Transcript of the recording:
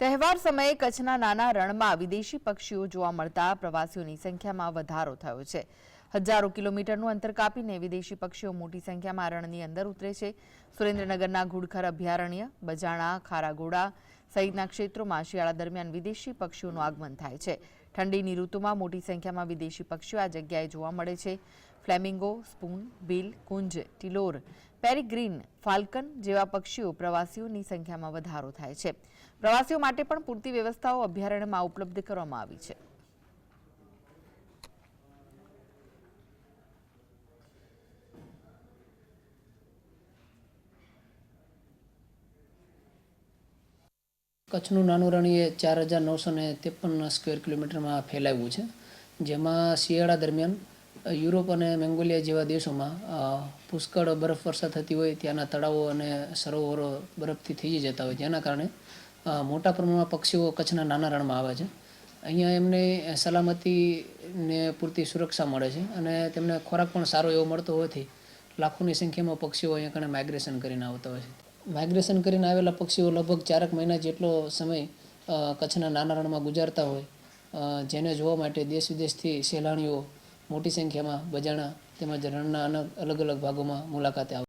તહેવાર સમયે કચ્છના નાના રણમાં વિદેશી પક્ષીઓ જોવા મળતા પ્રવાસીઓની સંખ્યામાં વધારો થયો છે. હજારો કિલોમીટરનું અંતર કાપીને વિદેશી પક્ષીઓ મોટી સંખ્યામાં રણની અંદર ઉતરે છે. સુરેન્દ્રનગરના ઘુડખર અભયારણ્ય, બજાણા, ખારાગોડા સહિતના ક્ષેત્રોમાં શિયાળા દરમિયાન વિદેશી પક્ષીઓનું આગમન થાય છે. ઠંડીની ઋતુમાં મોટી સંખ્યામાં વિદેશી પક્ષીઓ આ જગ્યાએ જોવા મળે છે. ફ્લેમિંગો, સ્પૂન, બિલ, કુંજ, ટિલોર પેરીગ્રીન ફાલ્કન જેવા પક્ષીઓ પ્રવાસીઓની સંખ્યામાં વધારો થાય છે. પ્રવાસીઓ માટે પણ પૂરતી વ્યવસ્થાઓ અભયારણ્યમાં ઉપલબ્ધ કરવામાં આવી છે. કચ્છનું નાનું રણ એ ચાર હજાર નવસો ને ત્રેપન સ્ક્વેર કિલોમીટરમાં ફેલાયું છે. જેમાં શિયાળા દરમિયાન યુરોપ અને મેંગોલિયા જેવા દેશોમાં પુષ્કળ બરફ વર્ષા થતી હોય, ત્યાંના તળાવો અને સરોવરો બરફથી થઈ જતા હોય. જેના કારણે મોટા પ્રમાણમાં પક્ષીઓ કચ્છના નાના રણમાં આવે છે. અહીંયા એમને સલામતીને પૂરતી સુરક્ષા મળે છે અને તેમને ખોરાક પણ સારો એવો મળતો હોવાથી લાખોની સંખ્યામાં પક્ષીઓ અહીંયા કણે માઇગ્રેશન કરીને આવતા હોય છે. માઇગ્રેશન કરીને આવેલા પક્ષીઓ લગભગ ચારક મહિના જેટલો સમય કચ્છના નાના રણમાં ગુજારતા હોય જેને જોવા માટે દેશ વિદેશથી સહેલાણીઓ મોટી સંખ્યામાં બજાણા તેમજ રણના અલગ અલગ ભાગોમાં મુલાકાતે આવે